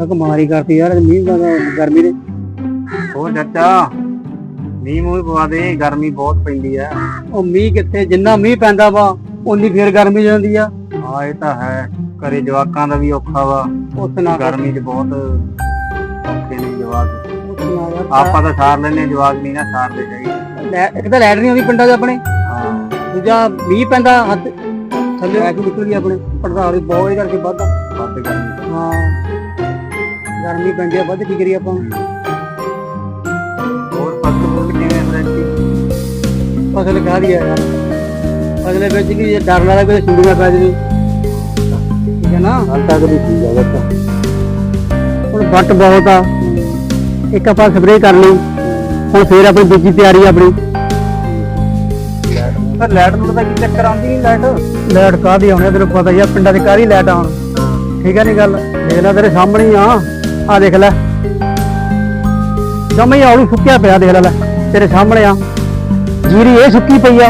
ਆਹ ਕਮਾਰੀ ਕਰਤੀ ਯਾਰ ਮੀਂਹ ਦਾ ਗਰਮੀ ਦੇ। ਹੋਰ ਚਾਚਾ ਮੀਂਹ ਮੂੰਹ ਪਵਾ ਦੇ ਗਰਮੀ ਬਹੁਤ ਪੈਂਦੀ ਆ। ਉਹ ਮੀਂਹ ਕਿੱਥੇ ਜਿੰਨਾ ਮੀਂਹ ਪੈਂਦਾ ਵਾ ਉਨੀ ਫੇਰ ਗਰਮੀ ਜਾਂਦੀ ਆ। ਹਾਂ ਇਹ ਤਾਂ ਹੈ ਘਰੇ ਜਵਾਕਾਂ ਦਾ ਵੀ ਔਖਾ ਵਾ। ਉਸ ਨਾਲ ਗਰਮੀ 'ਚ ਬਹੁਤ ਔਖੇ ਨੇ ਜਵਾਕ। ਉਸ ਨਾਲ ਯਾਰ ਆਪਾਂ ਤਾਂ ਸਾਰ ਲੈਨੇ ਜਵਾਕ ਨਹੀਂ ਨਾ ਸਾਰਦੇ ਜਾਈ ਲੈ- ਇੱਕ ਤਾਂ ਲੈਟ ਨਹੀਂ ਆਉਂਦੀ ਪਿੰਡਾਂ 'ਚ ਆਪਣੇ। ਹਾਂ। ਦੂਜਾ ਮੀਂਹ ਪੈਂਦਾ ਹੱਥ ਥੱਲੇ ਆ ਕੇ ਨਿਕਲਦੀ ਆਪਣੇ। ਪੜਦਾੜੀ ਬਹੁਤ ਕਰਕੇ ਵੱਧ ਵੱਧ ਗਰਮੀ। ਹਾਂ। ਗਰਮੀ ਪੈਂਦੀ ਆ ਵੱਧ ਕੀ ਕਰੀਏ ਆਪਾਂ? ਹੋਰ ਫਸਲ ਫੁੱਲ ਕਿਵੇਂ ਫਰੈਂਡੀ ਫਸਲ ਕਾਹਦੀ ਆ ਯਾਰ। ਫਸਲੇ ਵਿੱਚ ਕੀ ਜੇ ਡਰ ਲੱਗਦਾ ਕੋਈ ਸੁੰਡੀਆਂ ਪੈ ਜਾਵੇ ਠੀਕ ਹੈ ਨਾ? ਹਾਲ ਤੱਕ ਵੀ ਠੀਕ ਆ ਬੱਚਾ ਹੁਣ ਵੱਟ ਬਹੁਤ ਆ। ਇੱਕ ਆਪਾਂ ਸਪਰੇਅ ਕਰ ਲਈ। ਹੁਣ ਫੇਰ ਆਪਣੀ ਦੂਜੀ ਤਿਆਰੀ ਆਪਣੀ। ਪਰ ਲਾਈਟ ਨੂੰ ਤਾਂ ਕੀ ਚੱਕਰ ਆਉਂਦੀ ਨਹੀਂ ਲਾਈਟ? ਲਾਈਟ ਕਾਹਦੀ ਆਉਣੀ ਤੈਨੂੰ ਪਤਾ ਹੀ ਆ ਪਿੰਡਾਂ ਦੀ ਕਾਹਦੀ ਲਾਈਟ ਆਉਣ। ਠੀਕ ਹੈ ਨਹੀਂ ਗੱਲ? ਦੇਖ ਲੈ ਤੇਰੇ ਸਾਹਮਣੇ ਆ। ਆ ਦੇਖ ਲੈ। ਜਮੇ ਆਉਣੀ ਸੁੱਕਿਆ ਪਿਆ ਦੇਖ ਲੈ ਤੇਰੇ ਸਾਹਮਣੇ ਆ। ਜੀਰੀ ਇਹ ਸੁੱਕੀ ਪਈ ਆ।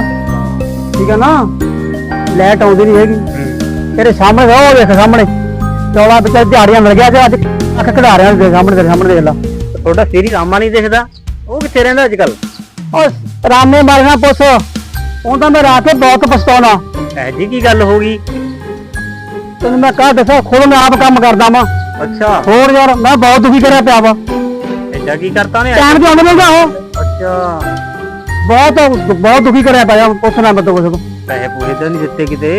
ਠੀਕ ਹੈ ਨਾ? ਲਾਈਟ ਆਉਂਦੀ ਨਹੀਂ ਹੈਗੀ। ਤੇਰੇ ਸਾਹਮਣੇ ਉਹ ਦੇਖ ਸਾਹਮਣੇ। ਚੌਲਾ ਵਿੱਚ ਦਿਹਾੜੀਆਂ ਮਿਲ ਗਿਆ ਤੇ ਅੱਜ ਅੱਖ ਕਢਾ ਰਿਆ ਦੇ ਸਾਹਮਣੇ ਤੇਰੇ ਸਾਹਮਣੇ ਦੇਖ ਲੈ। ਤੁਹਾਡਾ ਸੇਰੀ ਰਾਮਾ ਨਹੀਂ ਦਿਖਦਾ। ਉਹ ਕਿੱਥੇ ਰਹਿੰਦਾ ਅੱਜ ਕੱਲ ਉਹ ਰਾਮੇ ਮਾਰਨਾ ਪੁੱਛ ਉਹ ਤਾਂ ਮੈਂ ਰਾਤ ਨੂੰ ਬਹੁਤ ਪਛਤਾਉਣਾ। ਐ ਜੀ ਕੀ ਗੱਲ ਹੋ ਗਈ? ਤੈਨੂੰ ਮੈਂ ਕਹਾ ਦੱਸਾਂ? ਖੁਦ ਮੈਂ ਆਪ ਕੰਮ ਕਰਦਾ ਵਾਂ। ਅੱਛਾ। ਹੋਰ ਯਾਰ ਮੈਂ ਬਹੁਤ ਦੁਖੀ ਕਰਿਆ ਪਿਆ ਵਾ। ਐਡਾ ਕੀ ਕਰਤਾ ਨੇ ਟਾਈਮ ਤੇ ਆਉਂਦੇ ਮਿਲਦਾ ਉਹ। ਅੱਛਾ। ਬਹੁਤ ਬਹੁਤ ਦੁਖੀ ਕਰਿਆ ਪਿਆ ਪੁੱਛਣਾ ਮੈਂ ਤੋਂ ਕੁਛ ਪੈਸੇ ਪੂਰੇ ਤਾਂ ਨਹੀਂ ਦਿੱਤੇ ਕਿਤੇ।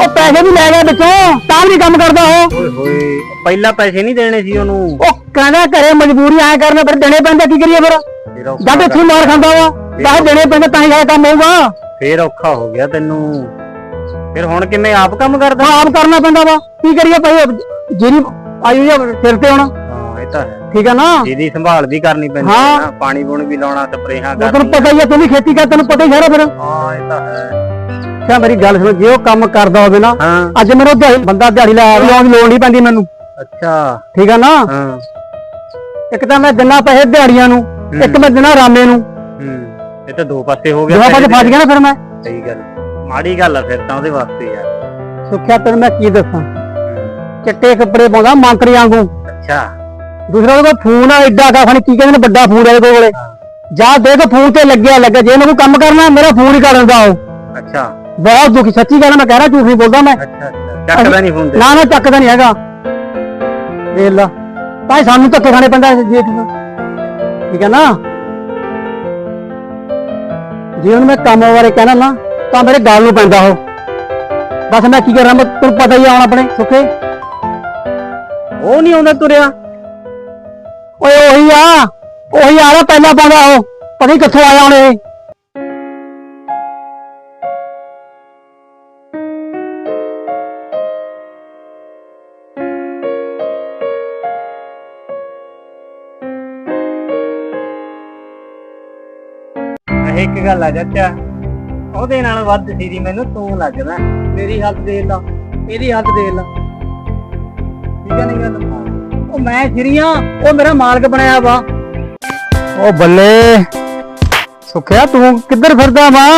ਉਹ ਪੈਸੇ ਵੀ ਲੈ ਗਿਆ ਵਿੱਚੋਂ ਤਾਂ ਵੀ ਕੰਮ ਕਰਦਾ ਉਹ। ਓਏ ਹੋਏ ਪਹਿਲਾਂ ਪੈਸੇ ਨਹੀਂ ਦੇਣੇ ਸੀ ਉਹਨੂੰ। ਉਹ ਕਹਿੰਦਾ ਘਰੇ ਮਜਬੂਰੀ ਆਇਆ ਕਰਨਾ ਫਿਰ ਦੇਣੇ ਪੈਂਦੇ ਕੀ ਕਰੀਏ ਫਿਰ? ਫੇਰ ਔਖਾ ਜਦ ਇੱਥੇ ਮਾਰ ਖਾਂਦਾ ਵਾ ਤਾਂ ਦੇਣੇ ਪੈਂਦੇ ਤਾਂ ਹੀ ਸਾਡਾ ਕੰਮ ਹੋਊਗਾ। ਫੇਰ ਔਖਾ ਹੋ ਗਿਆ ਤੈਨੂੰ। ਫਿਰ ਹੁਣ ਕਿਵੇਂ ਆਪ ਕੰਮ ਕਰਦਾ? ਆਪ ਕਰਨਾ ਪੈਂਦਾ ਵਾ। ਕੀ ਕਰੀਏ ਭਾਈ ਜਿਹੜੀ ਆਈ ਹੋਈ ਆ ਸਿਰ ਤੇ ਹੁਣ। ਹਾਂ ਇਹ ਤਾਂ ਹੈ। ਠੀਕ ਆ ਨਾ? ਜਿਹਦੀ ਸੰਭਾਲ ਵੀ ਕਰਨੀ ਪੈਂਦੀ ਹਾਂ। ਹੈ। ਨਾ ਪਾਣੀ ਪੂਣੀ ਵੀ ਲਾਉਣਾ ਸਪਰੇਹਾਂ ਉਹ ਤੈਨੂੰ ਕਰਨੀ ਪਤਾ ਹੀ ਆ ਤੂੰ ਵੀ ਖੇਤੀ ਕਰ ਤੈਨੂੰ ਪਤਾ ਹੀ ਸਾਰਾ ਫਿਰ। ਹਾਂ ਇਹ ਤਾਂ ਹੈ। ਕਿਆ ਮੇਰੀ ਗੱਲ ਸੁਣ ਜੇ ਉਹ ਕੰਮ ਕਰਦਾ ਹੋਵੇ ਨਾ ਹਾਂ। ਅੱਜ ਮੈਨੂੰ ਦਿਹਾੜੀ ਬੰਦਾ ਦਿਹਾੜੀ ਲਾ ਲਾਉਣ ਦੀ ਲੋੜ ਨਹੀਂ ਪੈਂਦੀ ਮੈਨੂੰ। ਅੱਛਾ। ਠੀਕ ਆ ਨਾ? ਹਾਂ। ਇੱਕ ਤਾਂ ਮੈਂ ਦਿਨਾ ਪੈਸੇ ਦਿਹਾੜੀਆਂ ਨੂੰ ਇੱਕ ਮੈਂ ਦਿਨਾ ਰਾਮੇ ਨੂੰ। ਹੂੰ। ਇਹ ਤਾਂ ਦੋ ਪਾਸੇ ਹੋ ਗਿਆ ਦੋਹਾਂ ਪਾਸੇ ਫਸ ਗਿਆ ਨਾ ਫਿਰ ਮੈਂ। ਸਹੀ ਗੱਲ। ਮਾੜੀ ਗੱਲ ਆ ਫਿਰ ਤਾਂ ਉਹਦੇ ਵਾਸਤੇ ਯਾਰ। ਸੁੱਖਿਆ ਤੈਨੂੰ ਮੈਂ ਕੀ ਦੱਸਾਂ? ਚਿੱਟੇ ਕੱਪੜੇ ਪਾਉਂਦਾ ਮੰਤਰੀ ਵਾਂਗੂ। ਅੱਛਾ। ਦੂਸਰਾ ਉਹਦਾ ਫੋਨ ਆ ਐਡਾ ਕਾ ਫਣੀ ਕੀ ਕਹਿੰਦੇ ਨੇ ਵੱਡਾ ਫੋਨ ਆ ਇਹਦੇ ਕੋਲੇ। ਜਾ ਦੇਖ ਫੋਨ ਤੇ ਲੱਗਿਆ ਲੱਗਾ ਜੇ ਮੈਨੂੰ ਕੋਈ ਕੰਮ ਕਰਨਾ ਮੇਰਾ ਫੋਨ ਹੀ ਕਰ ਦਿੰਦਾ ਉਹ। ਅੱਛਾ। ਬਹੁਤ ਦੁਖੀ ਸੱਚੀ ਗੱਲ ਮੈਂ ਕਹਿ ਰਿਹਾ ਝੂਠ ਨਹੀਂ ਬੋਲਦਾ ਮੈਂ। ਅੱਛਾ ਅੱਛਾ। ਚੱਕਦਾ ਨਹੀਂ ਫੋਨ ਤੇ। ਨਾ ਨਾ ਚੱਕਦਾ ਨਹੀਂ ਹੈਗਾ। ਵੇਖ ਲਾ। ਭਾਈ ਸਾਨੂੰ ਧੱਕੇ ਖਾਣੇ ਪੈਂਦਾ ਨੂੰ। ਠੀਕ ਹੈ ਨਾ? ਜੇ ਹੁਣ ਮੈਂ ਕੰਮ ਬਾਰੇ ਕਹਿਣਾ ਨਾ ਤਾਂ ਮੇਰੇ ਗੱਲ ਨੂੰ ਪੈਂਦਾ ਉਹ। ਬਸ ਮੈਂ ਕੀ ਕਰਾਂ ਤੈਨੂੰ ਪਤਾ ਹੀ ਆ ਹੁਣ ਆਪਣੇ ਸੁੱਖੇ। ਉਹ ਨਹੀਂ ਆਉਂਦਾ ਤੁਰਿਆ। ਓਏ ਉਹੀ ਆ ਉਹੀ ਆ ਰਿਹਾ ਪਹਿਲਾਂ ਪਾਉਂਦਾ ਉਹ। ਪਤਾ ਨਹੀਂ ਕਿੱਥੋਂ ਆਇਆ ਹੁਣ ਇਹ ਇੱਕ ਗੱਲ ਆ ਚਾਚਾ। ਉਹਦੇ ਨਾਲ ਵੱਧ ਸੀਰੀ ਮੈਨੂੰ ਤੂੰ ਲੱਗਦਾ। ਮੇਰੀ ਹੱਥ ਦੇਖ ਲਾ, ਇਹਦੀ ਹੱਥ ਦੇਖ ਲਾ। ਠੀਕ ਹੈ ਨਹੀਂ ਗੱਲ? ਉਹ ਮੈਂ ਸ਼ਰੀਆਂ ਉਹ ਮੇਰਾ ਮਾਲਕ ਬਣਿਆ ਵਾ। ਉਹ ਬੱਲੇ, ਸੁਖਿਆ, ਤੂੰ ਕਿੱਧਰ ਫਿਰਦਾ ਵਾ?